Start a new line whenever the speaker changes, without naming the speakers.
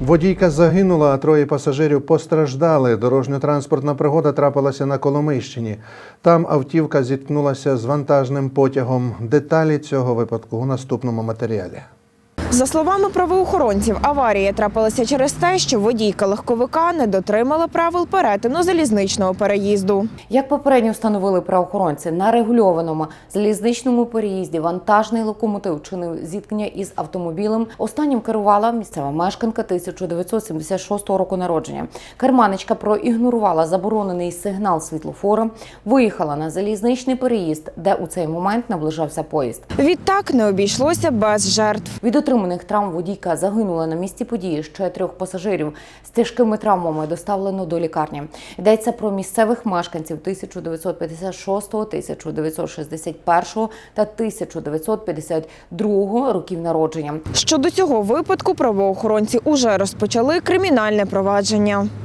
Водійка загинула, а троє пасажирів постраждали. Дорожньо-транспортна пригода трапилася на Коломийщині. Там автівка зіткнулася з вантажним потягом. Деталі цього випадку у наступному матеріалі.
За словами правоохоронців, аварія трапилася через те, що водійка легковика не дотримала правил перетину залізничного переїзду.
Як попередньо встановили правоохоронці, на регульованому залізничному переїзді вантажний локомотив чинив зіткнення із автомобілем. Останнім керувала місцева мешканка 1976 року народження. Керманичка проігнорувала заборонений сигнал світлофора, виїхала на залізничний переїзд, де у цей момент наближався поїзд.
Відтак не обійшлося без жертв.
Від отриманих травм водійка загинула на місці події. Ще трьох пасажирів з тяжкими травмами доставлено до лікарні. Йдеться про місцевих мешканців 1956, 1961 та 1952 років народження.
Щодо цього випадку правоохоронці уже розпочали кримінальне провадження.